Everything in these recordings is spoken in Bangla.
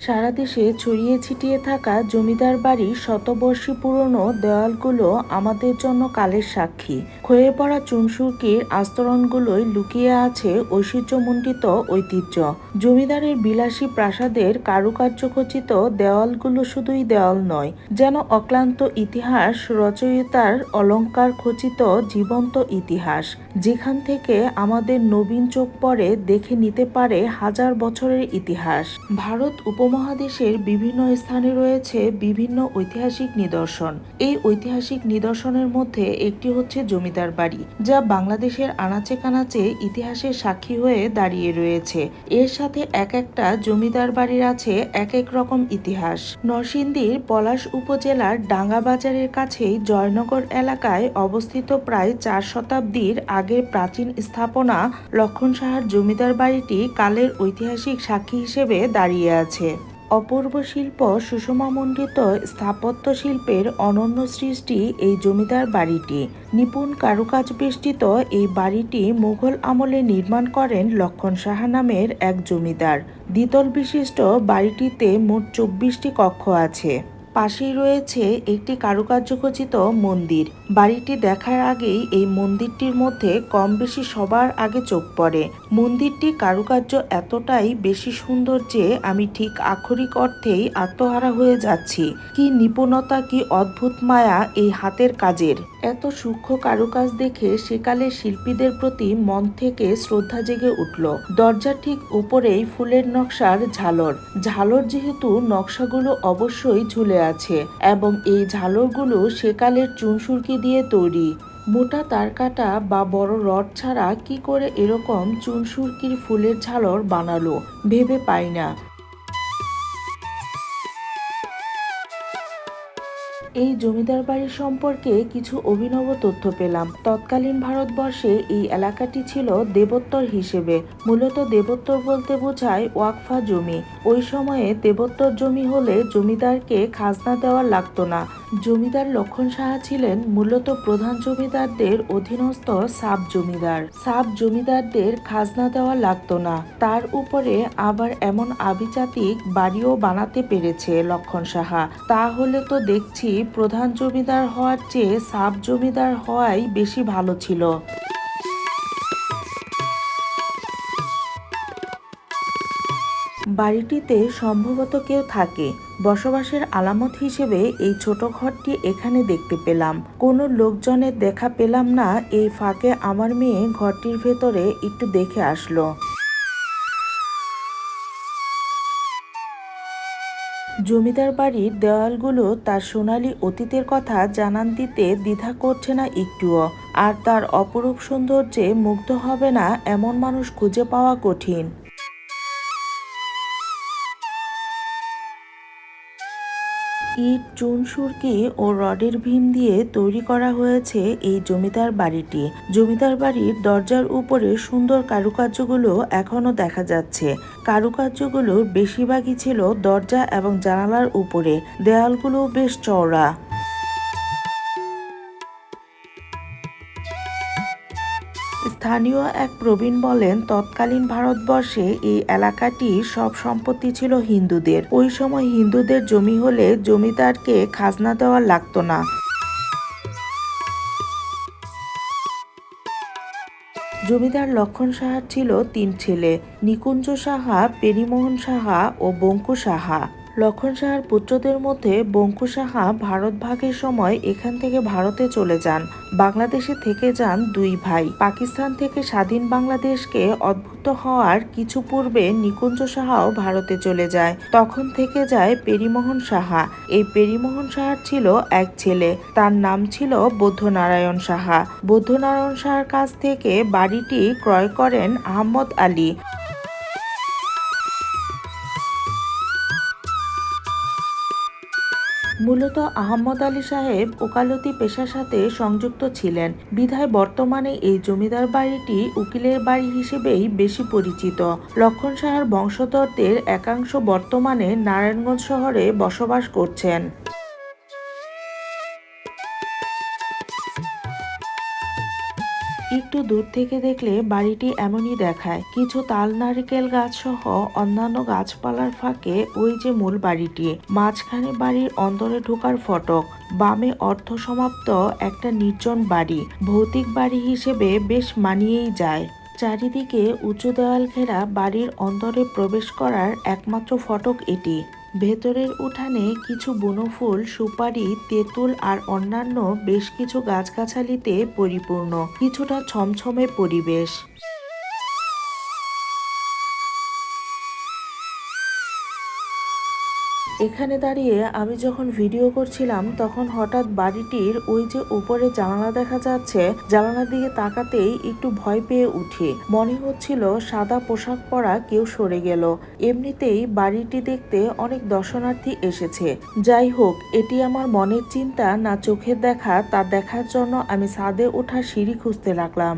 সারা দেশে ছড়িয়ে ছিটিয়ে থাকা জমিদার বাড়ির শতবর্ষী পুরনো দেওয়ালগুলো আমাদের জন্য কালের সাক্ষী। ক্ষয়ে পড়া চুনসুরকির আস্তরণগুলোই লুকিয়ে আছে ঐশ্বর্যমণ্ডিত ঐতিহ্য। জমিদারের বিলাসী প্রাসাদের কারুকার্য খচিত দেওয়ালগুলো শুধুই দেওয়াল নয়, যেন অক্লান্ত ইতিহাস, রচয়িতার অলংকার খচিত জীবন্ত ইতিহাস। যেখান থেকে আমাদের নবীন চোখ পরে দেখে নিতে পারে হাজার বছরের ইতিহাস। ভারত উপমহাদেশের বিভিন্ন স্থানে রয়েছে বিভিন্ন ঐতিহাসিক নিদর্শন। এই ঐতিহাসিক নিদর্শনের মধ্যে একটি হচ্ছে জমিদার বাড়ি, যা বাংলাদেশের আনাচে কানাচে ইতিহাসের সাক্ষী হয়ে দাঁড়িয়ে রয়েছে। এর সাথে এক একটা জমিদার বাড়ির আছে এক এক রকম ইতিহাস। নরসিংদীর পলাশ উপজেলার ডাঙ্গা বাজারের কাছেই জয়নগর এলাকায় অবস্থিত প্রায় চার শতাব্দীর আগের প্রাচীন স্থাপনা লক্ষণ সাহার জমিদার বাড়িটি কালের ঐতিহাসিক সাক্ষী হিসেবে দাঁড়িয়ে আছে। অপূর্ব শিল্প সুষমামণ্ডিত স্থাপত্য শিল্পের অনন্য সৃষ্টি এই জমিদার বাড়িটি। নিপুণ কারুকাজ বেষ্টিত এই বাড়িটি মুঘল আমলে নির্মাণ করেন লক্ষণ সাহা নামের এক জমিদার। দ্বিতল বিশিষ্ট বাড়িটিতে মোট চব্বিশটি কক্ষ আছে। পাশেই রয়েছে একটি কারুকার্যখচিত মন্দির। বাড়িটি দেখার আগেই এই মন্দিরটির মধ্যে কম বেশি সবার আগে চোখ পড়ে। মন্দিরটি কারুকার্য এতটাই বেশি সুন্দর যে আমি ঠিক আক্ষরিক অর্থেই আত্মহারা হয়ে যাচ্ছি। কি নিপুণতা, কি অদ্ভুত মায়া এই হাতের কাজের। এত সূক্ষ্ম কারুকাজ দেখে সেকালে শিল্পীদের প্রতি মন থেকে শ্রদ্ধা জেগে উঠল। দরজার ঠিক উপরেই ফুলের নকশার ঝালর। ঝালর যেহেতু নকশাগুলো অবশ্যই ঝুলে আছে এবং এই ঝালরগুলো সেকালের চুনসুরকি দিয়ে তৈরি। মোটা তারকাটা বা বড় রড ছাড়া কি করে এরকম চুনসুরকির ফুলের ঝালর বানালো ভেবে পাই না। এই জমিদার বাড়ি সম্পর্কে কিছু অভিনব তথ্য পেলাম। তৎকালীন ভারতবর্ষে এই এলাকাটি ছিল দেবোত্তর হিসেবে। মূলত দেবোত্তর বলতে বোঝায় ওয়াকফা জমি। ওই সময়ে দেবোত্তর জমি হলে জমিদারকে খাজনা দেওয়া লাগতো না। জমিদার লক্ষণ সাহা ছিলেন মূলত প্রধান জমিদারদের অধীনস্থ সাব জমিদার। সাব জমিদারদের খাজনা দেওয়া লাগতো না। তার উপরে আবার এমন আভিজাতিক বাড়িও বানাতে পেরেছে লক্ষণ সাহা। তাহলে তো দেখছি প্রধান জমিদার হওয়ার চেয়ে সাব জমিদার হওয়াই বেশি ভালো ছিল। বাড়িটিতে সম্ভবত কেউ থাকে। বসবাসের আলামত হিসেবে এই ছোট ঘরটি এখানে দেখতে পেলাম। কোনো লোকজনের দেখা পেলাম না। এই ফাঁকে আমার মেয়ে ঘরটির ভেতরে একটু দেখে আসলো। জমিদার বাড়ির দেওয়ালগুলো তার সোনালী অতীতের কথা জানান দিতে দ্বিধা করছে না একটুও। আর তার অপরূপ সৌন্দর্যে মুগ্ধ হবে না এমন মানুষ খুঁজে পাওয়া কঠিন। ইট, চুন, সুরকি ও রডের ভীম দিয়ে তৈরি করা হয়েছে এই জমিদার বাড়িটি। জমিদার বাড়ির দরজার উপরে সুন্দর কারুকার্যগুলো এখনও দেখা যাচ্ছে। কারুকার্যগুলো বেশিরভাগই ছিল দরজা এবং জানালার উপরে। দেয়ালগুলো বেশ চওড়া। স্থানীয় এক প্রবীণ বলেন, তৎকালীন ভারতবর্ষে এই এলাকাটি সব সম্পত্তি ছিল হিন্দুদের। ওই সময় হিন্দুদের জমি হলে জমিদারকে খাজনা দেওয়া লাগতো না। জমিদার লক্ষণ সাহার ছিল তিন ছেলে। নিকুঞ্জ সাহা, পেরিমোহন সাহা ও বঙ্কু সাহা। লক্ষণ সাহার পুত্রদের মধ্যে বঙ্কু সাহা ভারত ভাগের সময় এখান থেকে ভারতে চলে যান। বাংলাদেশে থেকে যান দুই ভাই। পাকিস্তান থেকে স্বাধীন বাংলাদেশকে অদ্ভুত হওয়ার কিছু পূর্বে নিকুঞ্জ সাহাও ভারতে চলে যায়। তখন থেকে যায় পেরিমোহন সাহা। এই পেরিমোহন সাহার ছিল এক ছেলে। তার নাম ছিল বৌদ্ধনারায়ণ সাহা। বৌদ্ধনারায়ণ সাহার কাছ থেকে বাড়িটি ক্রয় করেন আহমদ আলী। মূলত আহমদ আলী সাহেব ওকালতি পেশার সাথে সংযুক্ত ছিলেন। বিধায় বর্তমানে এই জমিদার বাড়িটি উকিলের বাড়ি হিসেবেই বেশি পরিচিত। লক্ষণ সাহার বংশধরদের একাংশ বর্তমানে নারায়ণগঞ্জ শহরে বসবাস করছেন। একটু দূর থেকে দেখলে বাড়িটি এমনই দেখায়। কিছু তাল নারিকেল গাছ সহ অন্যান্য গাছপালার ফাঁকে ওই যে মূল বাড়িটি। মাঝখানে বাড়ির অন্দরে ঢোকার ফটক। বামে অর্থ সমাপ্ত একটা নির্জন বাড়ি। ভৌতিক বাড়ি হিসেবে বেশ মানিয়েই যায়। চারিদিকে উঁচু দেওয়াল ঘেরা বাড়ির অন্দরে প্রবেশ করার একমাত্র ফটক এটি। ভেতরের উঠানে কিছু বনফুল, সুপারি, তেঁতুল আর অন্যান্য বেশ কিছু গাছগাছালিতে পরিপূর্ণ। কিছুটা ছমছমে পরিবেশ। এখানে দাঁড়িয়ে আমি যখন ভিডিও করছিলাম, তখন হঠাৎ বাড়িটির ওই যে উপরে জানালা দেখা যাচ্ছে, জানালার দিকে তাকাতেই একটু ভয় পেয়ে উঠি। মনে হচ্ছিল সাদা পোশাক পরা কেউ সরে গেল। এমনিতেই বাড়িটি দেখতে অনেক দর্শনার্থী এসেছে। যাই হোক, এটি আমার মনের চিন্তা, না চোখের দেখা, তা দেখার জন্য আমি ছাদে ওঠা সিঁড়ি খুঁজতে লাগলাম।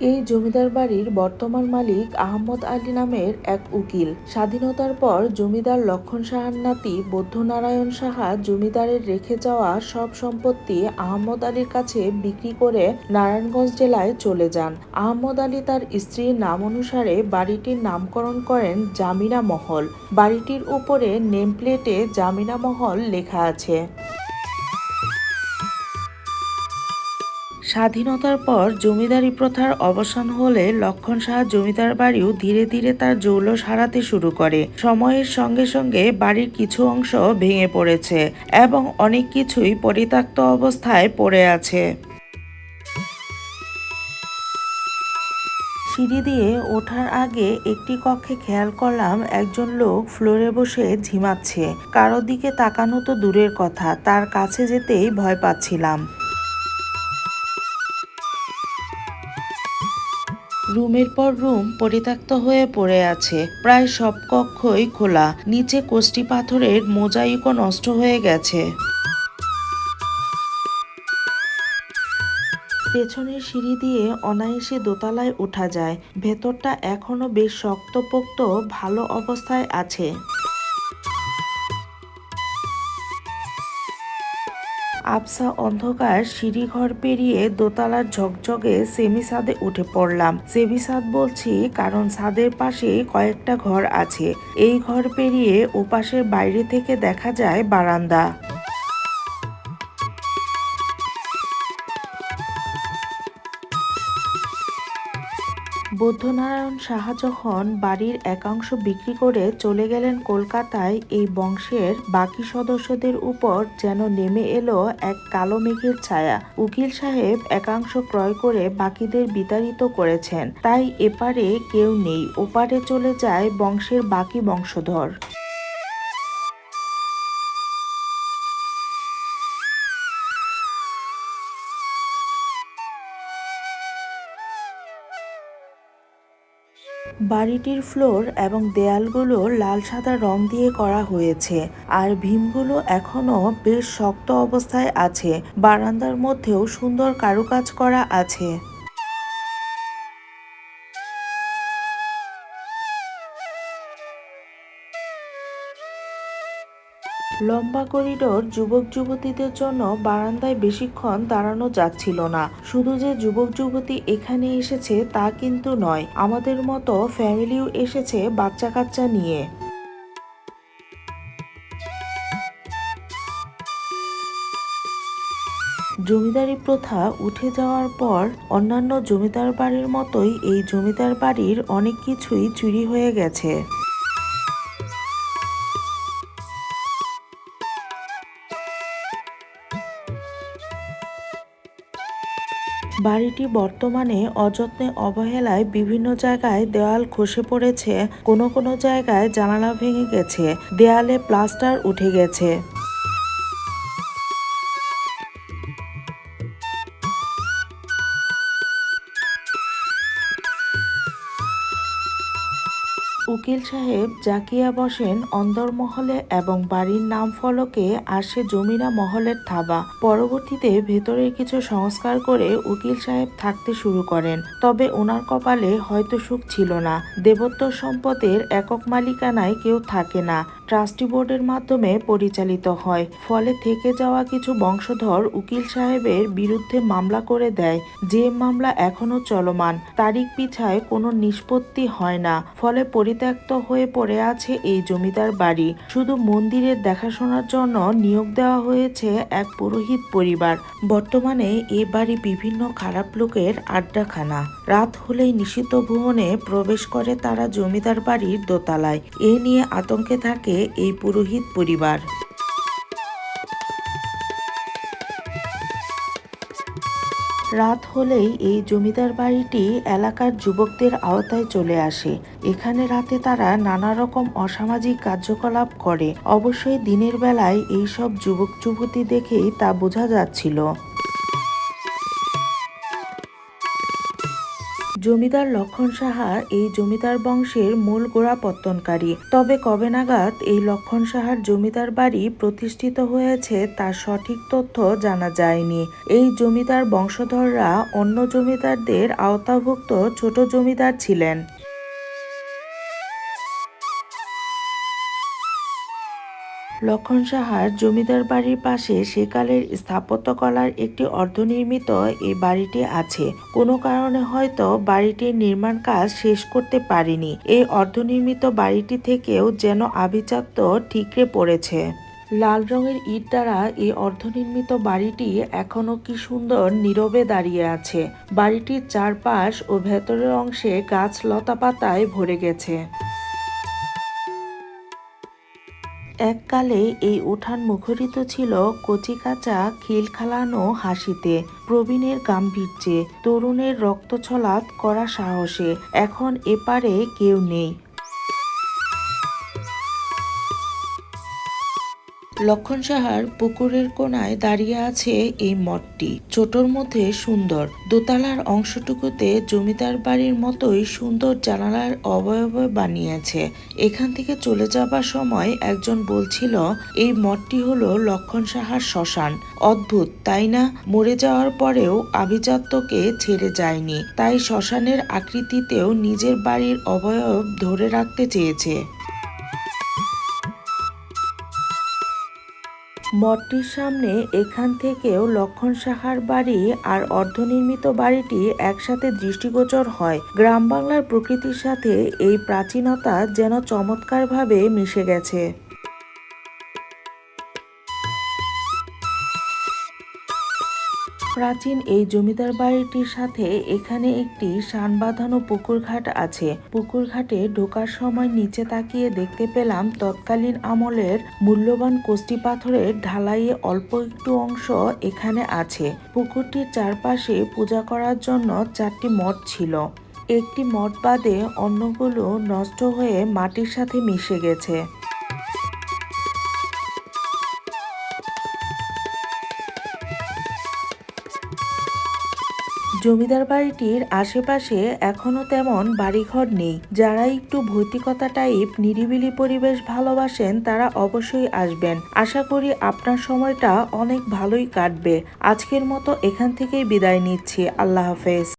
এই জমিদার বাড়ির বর্তমান মালিক আহমদ আলী নামের এক উকিল। স্বাধীনতার পর জমিদার লক্ষণ সাহার নাতি বৌদ্ধনারায়ণ সাহা জমিদারের রেখে যাওয়া সব সম্পত্তি আহমদ আলীর কাছে বিক্রি করে নারায়ণগঞ্জ জেলায় চলে যান। আহমদ আলী তার স্ত্রীর নাম অনুসারে বাড়িটির নামকরণ করেন জামিনা মহল। বাড়িটির উপরে নেমপ্লেটে জামিনা মহল লেখা আছে। স্বাধীনতার পর জমিদারি প্রথার অবসান হলে লক্ষণ শাহ জমিদার বাড়িও ধীরে ধীরে তার জৌলস হারাতে শুরু করে। সময়ের সঙ্গে সঙ্গে বাড়ির কিছু অংশ ভেঙে পড়েছে এবং অনেক কিছুই পরিত্যক্ত অবস্থায় পড়ে আছে। সিঁড়ি দিয়ে ওঠার আগে একটি কক্ষে খেয়াল করলাম একজন লোক ফ্লোরে বসে ঝিমাচ্ছে। কারও দিকে তাকানো তো দূরের কথা, তার কাছে যেতেই ভয় পাচ্ছিলাম। রুমের পর রুম পরিত্যক্ত হয়ে পড়ে আছে। প্রায় সব কক্ষই খোলা। নিচে কোষ্টি পাথরের মোজাইকও নষ্ট হয়ে গেছে। পেছনের সিঁড়ি দিয়ে অনায়াসে দোতলায় ওঠা যায়। ভেতরটা এখনও বেশ শক্তপোক্ত, ভালো অবস্থায় আছে। আবসা অন্ধকার সিঁড়ি ঘর পেরিয়ে দোতলার ঝকঝকে সেমি সাদে উঠে পড়লাম। সেমি সাদ বলছি, কারণ সাদের পাশে কয়েকটা ঘর আছে। এই ঘর পেরিয়ে ওপাশের বাইরে থেকে দেখা যায় বারান্দা। বৌদ্ধনারায়ণ সাহা যখন বাড়ির একাংশ বিক্রি করে চলে গেলেন কলকাতায়, এই বংশের বাকি সদস্যদের উপর যেন নেমে এলো এক কালো মেঘের ছায়া। উকিল সাহেব একাংশ ক্রয় করে বাকিদের বিতাড়িত করেছেন। তাই এপারে কেউ নেই, ওপারে চলে যায় বংশের বাকি বংশধর। বাড়িটির ফ্লোর এবং দেয়ালগুলো লাল সাদা রং দিয়ে করা হয়েছে, আর ভীমগুলো এখনও বেশ শক্ত অবস্থায় আছে। বারান্দার মধ্যেও সুন্দর কারুকাজ করা আছে। লম্বা করিডোর যুবক যুবতীদের জন্য বারান্দায় বেশিক্ষণ দাঁড়ানো যাচ্ছিল না। শুধু যে যুবক যুবতী এখানে এসেছে তা কিন্তু নয়, আমাদের মতো ফ্যামিলিও এসেছে বাচ্চা কাচ্চা নিয়ে। জমিদারি প্রথা উঠে যাওয়ার পর অন্যান্য জমিদার বাড়ির মতোই এই জমিদার বাড়ির অনেক কিছুই চুরি হয়ে গেছে। বাড়িটি বর্তমানে অযত্নে অবহেলায় বিভিন্ন জায়গায় দেওয়াল খসে পড়েছে, কোনো কোনো জায়গায় জানালা ভেঙে গেছে, দেয়ালে প্লাস্টার উঠে গেছে। উকিল সাহেব জাকিয়া বসেন অন্দরমহলে এবং বাড়ির নাম ফলকে আসে জমিনা মহলের থাবা। পরবর্তীতে ভেতরের কিছু সংস্কার করে উকিল সাহেব থাকতে শুরু করেন। তবে ওনার কপালে হয়তো সুখ ছিল না। দেবত্ব সম্পদের একক মালিকানায় কেউ থাকে না। ট্রাস্টি বোর্ডের মাধ্যমে পরিচালিত হয়। ফলে থেকে যাওয়া কিছু বংশধর উকিল সাহেবের বিরুদ্ধে মামলা করে দেয়। যে মামলা এখনও চলমান, তারিখ পিছায় কোনো নিষ্পত্তি হয় না। ফলে পরিত্যক্ত হয়ে পড়ে আছে এই জমিদার বাড়ি। শুধু মন্দিরের দেখাশোনার জন্য নিয়োগ দেওয়া হয়েছে এক পুরোহিত পরিবার। বর্তমানে এ বাড়ি বিভিন্ন খারাপ লোকের আড্ডাখানা। রাত হলেই নিষিদ্ধ ভুবনে প্রবেশ করে তারা জমিদার বাড়ির দোতলায়। এ নিয়ে আতঙ্কে থাকে এই পুরোহিত পরিবার। রাত হলেই এই জমিদার বাড়িটি এলাকার যুবকদের আওতায় চলে আসে। এখানে রাতে তারা নানা রকম অসামাজিক কার্যকলাপ করে। অবশ্যই দিনের বেলায় এই সব যুবক যুবতী দেখেই তা বোঝা যাচ্ছিল। জমিদার লক্ষণ সাহা এই জমিদার বংশের মূল গোড়াপত্তনকারী। তবে কবে নাগাদ এই লক্ষণ সাহার জমিদার বাড়ি প্রতিষ্ঠিত হয়েছে তার সঠিক তথ্য জানা যায়নি। এই জমিদার বংশধররা অন্য জমিদারদের আওতাভুক্ত ছোট জমিদার ছিলেন। লক্ষণ সাহার জমিদার বাড়ির পাশে সেকালের স্থাপত্যকলার একটি অর্ধনির্মিত এই বাড়িটি আছে। কোনো কারণে হয়তো বাড়িটির নির্মাণ কাজ শেষ করতে পারেনি। এই অর্ধনির্মিত বাড়িটি থেকেও যেন আভিজাত্য ঠিকরে পড়েছে। লাল রঙের ইট দ্বারা এই অর্ধনির্মিত বাড়িটি এখনও কি সুন্দর নীরবে দাঁড়িয়ে আছে। বাড়িটির চারপাশ ও ভেতরের অংশে গাছ লতা পাতায় ভরে গেছে। এককালে এই উঠান মুখরিত ছিল কচি কাঁচা খিল খালানো হাসিতে, প্রবীণের গাম্ভীর্যে, তরুণের রক্তছলাৎ করা সাহসে। এখন এপারে কেউ নেই। লক্ষণ সাহার পুকুরের কোনায় দাঁড়িয়ে আছে এই মঠটি। ছোটর মধ্যে সুন্দর। দোতলার অংশটুকুতে জমিদার বাড়ির মতোই সুন্দর জানালার অবয়ব বানিয়েছে। এখান থেকে চলে যাবার সময় একজন বলছিল, এই মঠটি হলো লক্ষণ সাহার শ্মশান। অদ্ভুত, তাই না? মরে যাওয়ার পরেও আভিজাত্যকে ছেড়ে যায়নি। তাই শ্মশানের আকৃতিতেও নিজের বাড়ির অবয়ব ধরে রাখতে চেয়েছে। মঠটির সামনে এখান থেকেও লক্ষণ সাহার বাড়ি আর অর্ধনির্মিত বাড়িটি একসাথে দৃষ্টিগোচর হয়। গ্রাম বাংলার প্রকৃতির সাথে এই প্রাচীনতা যেন চমৎকারভাবে মিশে গেছে। প্রাচীন এই জমিদার বাড়িটির সাথে এখানে একটি সান বাঁধানো পুকুর ঘাট আছে। পুকুর ঘাটে ঢোকার সময় নিচে তাকিয়ে দেখতে পেলাম তৎকালীন আমলের মূল্যবান কোষ্টি পাথরের ঢালাইয়ে অল্প একটু অংশ এখানে আছে। পুকুরটির চারপাশে পূজা করার জন্য চারটি মঠ ছিল। একটি মঠ বাদে অন্যগুলো নষ্ট হয়ে মাটির সাথে মিশে গেছে। জমিদার বাড়িটির আশেপাশে এখনও তেমন বাড়িঘর নেই। যারা একটু ভৌতিকতা টাইপ, নিরিবিলি পরিবেশ ভালোবাসেন তারা অবশ্যই আসবেন। আশা করি আপনার সময়টা অনেক ভালোই কাটবে। আজকের মতো এখান থেকেই বিদায় নিচ্ছি। আল্লাহ হাফেজ।